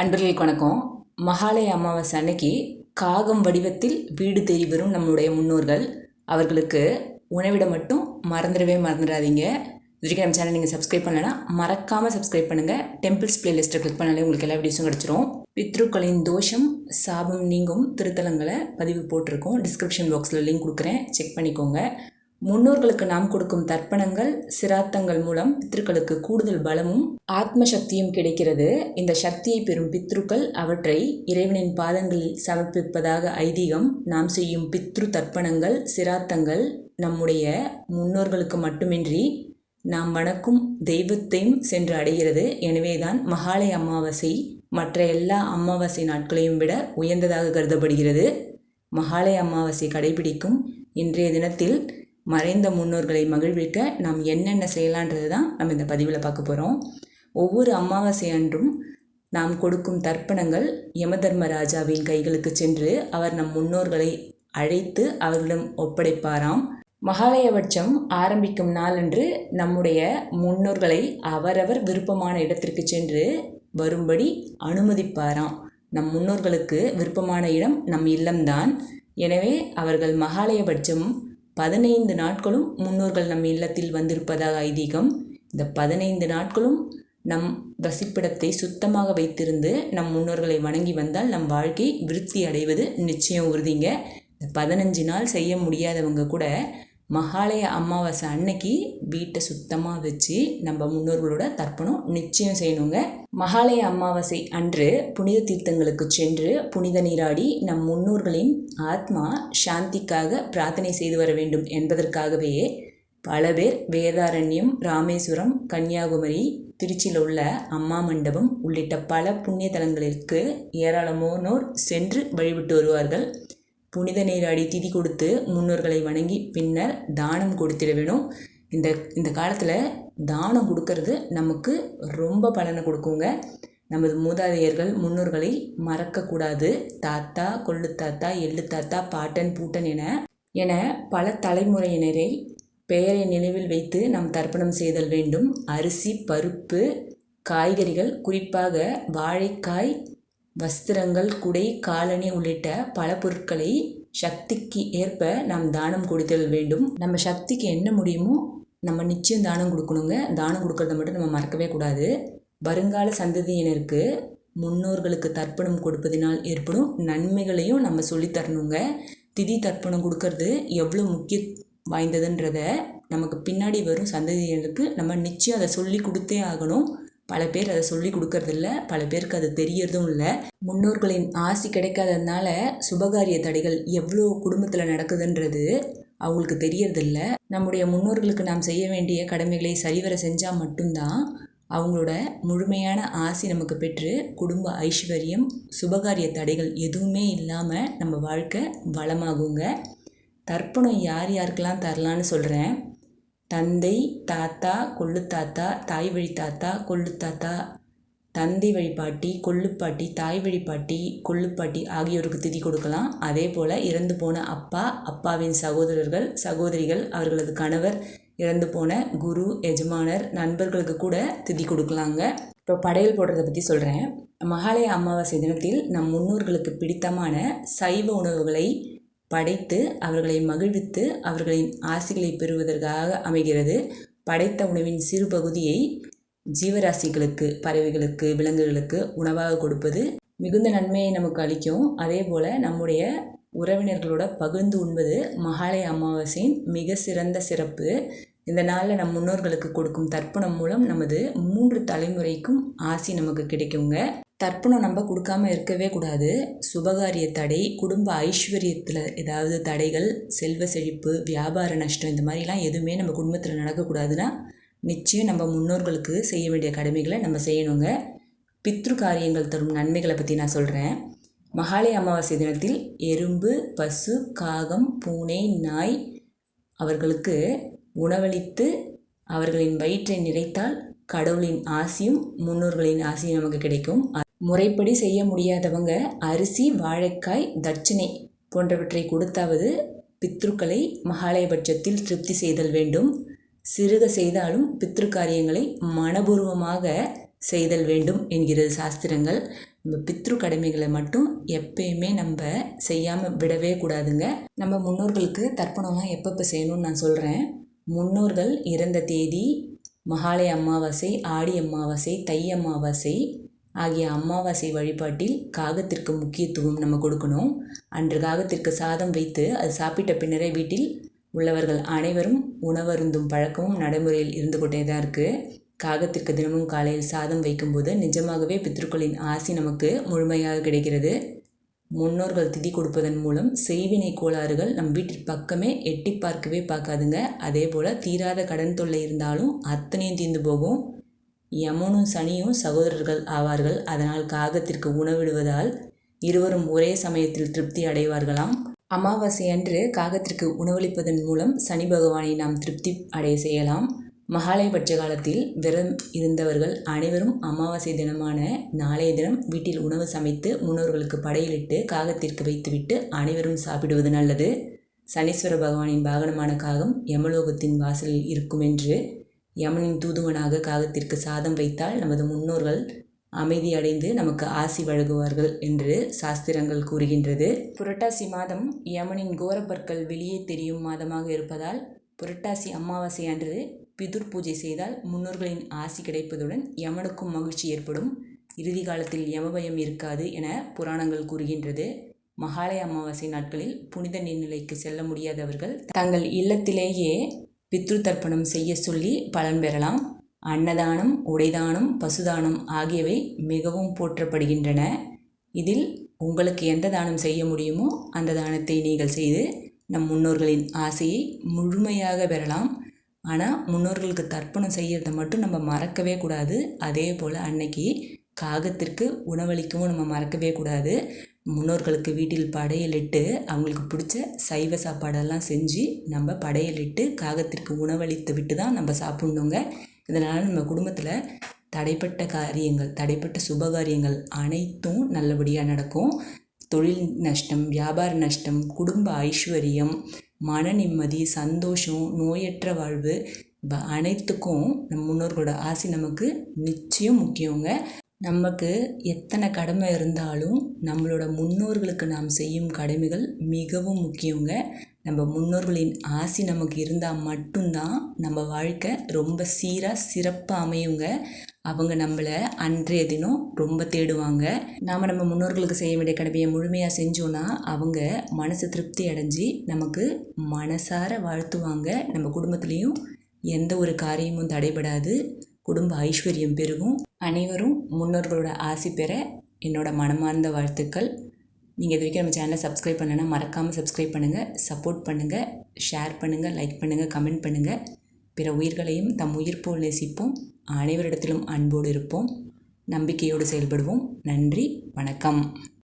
அன்பர்களுக்கு வணக்கம். மகாலய அமாவாசை அன்னைக்கு காகம் வடிவத்தில் வீடு தேடி வரும் நம்மளுடைய முன்னோர்கள். அவர்களுக்கு உணவிட மட்டும் மறந்துடவே மறந்துடாதீங்க. இது நம்ம சேனல் நீங்கள் சப்ஸ்கிரைப் பண்ணலைன்னா மறக்காமல் சப்ஸ்கிரைப் பண்ணுங்கள் டெம்பிள்ஸ் பிளேலிஸ்ட்டை கிளிக் பண்ணாலே உங்களுக்கு எல்லா வீடியோஸும் கிடச்சிரும். பித்ருக்களின் தோஷம் சாபம் நீங்கும் திருத்தலங்களை பதிவு போட்டிருக்கோம். டிஸ்கிரிப்ஷன் பாக்ஸில் லிங்க் கொடுக்குறேன். செக் பண்ணிக்கோங்க. முன்னோர்களுக்கு நாம் கொடுக்கும் தர்ப்பணங்கள் சிராத்தங்கள் மூலம் பித்ருக்களுக்கு கூடுதல் பலமும் ஆத்ம சக்தியும் கிடைக்கிறது. இந்த சக்தியை பெறும் பித்ருக்கள் அவற்றை இறைவனின் பாதங்களில் சமர்ப்பிப்பதாக ஐதீகம் நாம் செய்யும் பித்ரு தர்ப்பணங்கள் சிராத்தங்கள் நம்முடைய முன்னோர்களுக்கு மட்டுமின்றி நாம் வணக்கும் தெய்வத்தையும் சென்று அடைகிறது. எனவேதான் மகாலய அமாவாசை மற்ற எல்லா அமாவாசை நாட்களையும் விட உயர்ந்ததாக கருதப்படுகிறது. மகாலய அமாவாசை கடைபிடிக்கும் இன்றைய தினத்தில் மறைந்த முன்னோர்களை மகிழ்விக்க நாம் என்னென்ன செய்யலான்றது தான் நம்ம இந்த பதிவில் பார்க்க போகிறோம் ஒவ்வொரு அமாவாசை அன்றும் நாம் கொடுக்கும் தர்ப்பணங்கள் யமதர்மராஜாவின் கைகளுக்கு சென்று அவர் நம் முன்னோர்களை அழைத்து அவர்களிடம் ஒப்படைப்பாராம். மகாலயபட்சம் ஆரம்பிக்கும் நாளன்று நம்முடைய முன்னோர்களை அவரவர் விருப்பமான இடத்திற்கு சென்று வரும்படி அனுமதிப்பாராம். நம் முன்னோர்களுக்கு விருப்பமான இடம் நம் இல்லம்தான். எனவே அவர்கள் மகாலயபட்சம் பதினைந்து நாட்களும் முன்னோர்கள் நம் இல்லத்தில் வந்திருப்பதாக ஐதீகம். இந்த பதினைந்து நாட்களும் நம் வசிப்பிடத்தை சுத்தமாக வைத்திருந்து நம் முன்னோர்களை வணங்கி வந்தால் நம் வாழ்க்கை விருத்தி அடைவது நிச்சயம் உறுதிங்க. இந்த பதினஞ்சு நாள் செய்ய முடியாதவங்க கூட மகாலய அமாவாசை அன்னைக்கு வீட்டை சுத்தமாக வச்சு நம்ம முன்னோர்களோட தர்ப்பணம் நிச்சயம் செய்யணுங்க. மகாலய அமாவாசை அன்று புனித தீர்த்தங்களுக்கு சென்று புனித நீராடி நம் முன்னோர்களின் ஆத்மா சாந்திக்காக பிரார்த்தனை செய்து வர வேண்டும் என்பதற்காகவே பல பேர் வேதாரண்யம் ராமேஸ்வரம் கன்னியாகுமரி திருச்சியில் உள்ள அம்மா மண்டபம் உள்ளிட்ட பல புண்ணிய தலங்களிற்கு ஏராளமானோர் சென்று வழிபட்டு வருவார்கள். புனித நீராடி திதி கொடுத்து முன்னோர்களை வணங்கி பின்னர் தானம் கொடுத்திட வேணும். இந்த இந்த காலத்தில் தானம் கொடுக்கறது நமக்கு ரொம்ப பலனை கொடுக்குங்க. நமது மூதாதையர்கள் முன்னோர்களை மறக்கக்கூடாது தாத்தா கொள்ளு தாத்தா எள்ளு தாத்தா பாட்டன் பூட்டன் என என பல தலைமுறையினரை பெயரை நினைவில் வைத்து நாம் தர்ப்பணம் செய்தல் வேண்டும். அரிசி பருப்பு காய்கறிகள் குறிப்பாக வாழைக்காய் வஸ்திரங்கள் குடை காலணி உள்ளிட்ட பல பொருட்களை சக்திக்கு ஏற்ப நாம் தானம் கொடுத்தல் வேண்டும். நம்ம சக்திக்கு என்ன முடியுமோ நம்ம நிச்சயம் தானம் கொடுக்கணுங்க. தானம் கொடுக்கறத மட்டும் நம்ம மறக்கவே கூடாது. வருங்கால சந்ததியினருக்கு முன்னோர்களுக்கு தர்ப்பணம் கொடுப்பதினால் ஏற்படும் நன்மைகளையும் நம்ம சொல்லித்தரணுங்க திதி தர்ப்பணம் கொடுக்கறது எவ்வளோ முக்கிய வாய்ந்ததுன்றத நமக்கு பின்னாடி வரும் சந்ததியினருக்கு நம்ம நிச்சயம் அதை சொல்லி கொடுத்தே ஆகணும். பல பேர் அதை சொல்லி கொடுக்கறதில்ல பல பேருக்கு அது தெரியறதும் இல்லை. முன்னோர்களின் ஆசி கிடைக்காததுனால சுபகாரிய தடைகள் எவ்வளோ குடும்பத்தில் நடக்குதுன்றது அவங்களுக்கு தெரியறதில்ல. நம்முடைய முன்னோர்களுக்கு நாம் செய்ய வேண்டிய கடமைகளை சரிவர செஞ்சால் மட்டும்தான் அவங்களோட முழுமையான ஆசி நமக்கு பெற்று குடும்ப ஐஸ்வர்யம் சுபகாரிய தடைகள் எதுவுமே இல்லாமல் நம்ம வாழ்க்கை வளமாகுங்க. தர்ப்பணம் யார் யாருக்கெல்லாம் தரலான்னு சொல்கிறேன் தந்தை தாத்தா கொள்ளு தாத்தா தாய் வழி தாத்தா கொள்ளு தாத்தா தந்தை வழிபாட்டி கொள்ளுப்பாட்டி தாய் வழிபாட்டி கொள்ளுப்பாட்டி ஆகியோருக்கு திதி கொடுக்கலாம். அதே போல் இறந்து போன அப்பா அப்பாவின் சகோதரர்கள் சகோதரிகள் அவர்களது கணவர் இறந்து போன குரு எஜமானர் நண்பர்களுக்கு கூட திதி கொடுக்கலாங்க. இப்போ படையல் போடுறத பற்றி சொல்கிறேன் மகாலய அமாவாசை தினத்தில் நம் முன்னோர்களுக்கு பிடித்தமான சைவ உணவுகளை படைத்து அவர்களை மகிழ்வித்து அவர்களின் ஆசிகளை பெறுவதற்காக அமைகிறது. படைத்த உணவின் சிறு பகுதியை ஜீவராசிகளுக்கு பறவைகளுக்கு விலங்குகளுக்கு உணவாக கொடுப்பது மிகுந்த நன்மையை நமக்கு அளிக்கும். அதே போல் நம்முடைய உறவினர்களோட பகிர்ந்து உண்பது மகாலய அமாவாசையின் மிக சிறந்த சிறப்பு. இந்த நாளில் நம் முன்னோர்களுக்கு கொடுக்கும் தர்ப்பணம் மூலம் நமது மூன்று தலைமுறைக்கும் ஆசி நமக்கு கிடைக்குங்க. தர்ப்பணம் நம்ம கொடுக்காம இருக்கவே கூடாது. சுபகாரிய தடை குடும்ப ஐஸ்வர்யத்தில் ஏதாவது தடைகள் செல்வ செழிப்பு வியாபார நஷ்டம் இந்த மாதிரிலாம் எதுவுமே நம்ம குடும்பத்தில் நடக்கக்கூடாதுன்னா நிச்சயம் நம்ம முன்னோர்களுக்கு செய்ய வேண்டிய கடமைகளை நம்ம செய்யணுங்க. பித்ரு காரியங்கள் தரும் நன்மைகளை பற்றி நான் சொல்கிறேன் மகாலய அமாவாசை தினத்தில் எறும்பு பசு காகம் பூனை நாய் அவர்களுக்கு உணவளித்து அவர்களின் வயிற்றை நிறைத்தால் கடவுளின் ஆசியும் முன்னோர்களின் ஆசியும் நமக்கு கிடைக்கும். முறைப்படி செய்ய முடியாதவங்க அரிசி வாழைக்காய் தட்சணை போன்றவற்றை கொடுத்தாவது பித்ருக்களை மகாலயபட்சத்தில் திருப்தி செய்தல் வேண்டும். சிறுக செய்தாலும் பித்ரு காரியங்களை மனபூர்வமாக செய்தல் வேண்டும் என்கிறது சாஸ்திரங்கள். நம்ம பித்ரு கடமைகளை மட்டும் எப்பயுமே நம்ம செய்யாமல் விடவே கூடாதுங்க. நம்ம முன்னோர்களுக்கு தர்ப்பணம்லாம் எப்பப்போ செய்யணும்னு நான் சொல்கிறேன் முன்னோர்கள் இறந்த தேதி மகாலய அமாவாசை ஆடி அமாவாசை தை அமாவாசை ஆகிய அமாவாசை வழிபாட்டில் காகத்திற்கு முக்கியத்துவம் நம்ம கொடுக்கணும். அன்று காகத்திற்கு சாதம் வைத்து அது சாப்பிட்ட பின்னரே வீட்டில் உள்ளவர்கள் அனைவரும் உணவருந்தும் பழக்கமும் நடைமுறையில் இருந்து கொண்டே தான் இருக்குது காகத்திற்கு தினமும் காலையில் சாதம் வைக்கும்போது நிஜமாகவே பித்ருக்களின் ஆசி நமக்கு முழுமையாக கிடைக்கிறது. முன்னோர்கள் திதி கொடுப்பதன் மூலம் செய்வினை கோளாறுகள் நம் வீட்டிற்கு பக்கமே எட்டி பார்க்கவே பார்க்காதுங்க. அதே போல் தீராத கடன் தொல்லை இருந்தாலும் அத்தனையும் தீர்ந்து போகும். யமுனும் சனியும் சகோதரர்கள் ஆவார்கள். அதனால் காகத்திற்கு உணவிடுவதால் இருவரும் ஒரே சமயத்தில் திருப்தி அடைவார்களாம். அமாவாசை அன்று காகத்திற்கு உணவளிப்பதன் மூலம் சனி பகவானை நாம் திருப்தி அடைய செய்யலாம். மகாலயபட்ச காலத்தில் விரதம் இருந்தவர்கள் அனைவரும் அமாவாசை தினமான நாளைய தினம் வீட்டில் உணவு சமைத்து முன்னோர்களுக்கு படையிலிட்டு காகத்திற்கு வைத்துவிட்டு அனைவரும் சாப்பிடுவது நல்லது. சனீஸ்வர பகவானின் வாகனமான காகம் யமலோகத்தின் வாசலில் இருக்கும் என்று யமனின் தூதுவனாக காகத்திற்கு சாதம் வைத்தால் நமது முன்னோர்கள் அமைதி அடைந்து நமக்கு ஆசி வழங்குவார்கள் என்று சாஸ்திரங்கள் கூறுகின்றது. புரட்டாசி மாதம் யமனின் கோரப்பற்கள் வெளியே தெரியும் மாதமாக இருப்பதால் புரட்டாசி அமாவாசை அன்று பிதுர் பூஜை செய்தால் முன்னோர்களின் ஆசி கிடைப்பதுடன் யமனுக்கும் மகிழ்ச்சி ஏற்படும். இறுதி காலத்தில் யமபயம் இருக்காது என புராணங்கள் கூறுகின்றது. மகாலய அமாவாசை நாட்களில் புனித நீர்நிலைக்கு செல்ல முடியாதவர்கள் தங்கள் இல்லத்திலேயே பித்ரு தர்ப்பணம் செய்ய சொல்லி பலன் பெறலாம். அன்னதானம் உடைதானம் பசுதானம் ஆகியவை மிகவும் போற்றப்படுகின்றன. இதில் உங்களுக்கு எந்த தானம் செய்ய முடியுமோ அந்த தானத்தை நீங்கள் செய்து நம் முன்னோர்களின் ஆசையை முழுமையாக பெறலாம். ஆனால் முன்னோர்களுக்கு தர்ப்பணம் செய்கிறத மட்டும் நம்ம மறக்கவே கூடாது. அதே போல் அன்னைக்கு காகத்திற்கு உணவளிக்கவும் நம்ம மறக்கவே கூடாது. முன்னோர்களுக்கு வீட்டில் படையலிட்டு அவங்களுக்கு பிடிச்ச சைவ சாப்பாடெல்லாம் செஞ்சு நம்ம படையலிட்டு காகத்திற்கு உணவளித்து விட்டு தான் நம்ம சாப்பிட்ணுங்க. இதனால் நம்ம குடும்பத்தில் தடைப்பட்ட காரியங்கள் தடைப்பட்ட சுபகாரியங்கள் அனைத்தும் நல்லபடியாக நடக்கும். தொழில் நஷ்டம் வியாபார நஷ்டம் குடும்ப ஐஸ்வர்யம் மன நிம்மதி சந்தோஷம் நோயற்ற வாழ்வு அனைத்துக்கும் நம் முன்னோர்களோட ஆசை நமக்கு நிச்சயம் முக்கியங்க. நமக்கு எத்தனை கடமை இருந்தாலும் நம்மளோட முன்னோர்களுக்கு நாம் செய்யும் கடமைகள் மிகவும் முக்கியங்க. நம்ம முன்னோர்களின் ஆசி நமக்கு இருந்தால் மட்டும்தான் நம்ம வாழ்க்கை ரொம்ப சீராக சிறப்பாக அமையுங்க. அவங்க நம்மளை அன்றைய தினம் ரொம்ப தேடுவாங்க. நாம் நம்ம முன்னோர்களுக்கு செய்ய வேண்டிய கடமையை முழுமையாக செஞ்சோன்னா அவங்க மனசு திருப்தி அடைஞ்சி நமக்கு மனசார வாழ்த்துவாங்க. நம்ம குடும்பத்துலேயும் எந்த ஒரு காரியமும் தடைபடாது. குடும்ப ஐஸ்வர்யம் பெருகும். அனைவரும் முன்னோர்களோட ஆசி பெற என்னோட மனமார்ந்த வாழ்த்துக்கள். நீங்கள் இது வரைக்கும் நம்ம சேனலை சப்ஸ்கிரைப் பண்ணலைன்னா மறக்காமல் சப்ஸ்கிரைப் பண்ணுங்கள் சப்போர்ட் பண்ணுங்கள் ஷேர் பண்ணுங்கள் லைக் பண்ணுங்கள் கமெண்ட் பண்ணுங்கள் பிற உயிர்களையும் தம் உயிர் போல் நேசிப்போம். அனைவரிடத்திலும் அன்போடு இருப்போம். நம்பிக்கையோடு செயல்படுவோம். நன்றி. வணக்கம்.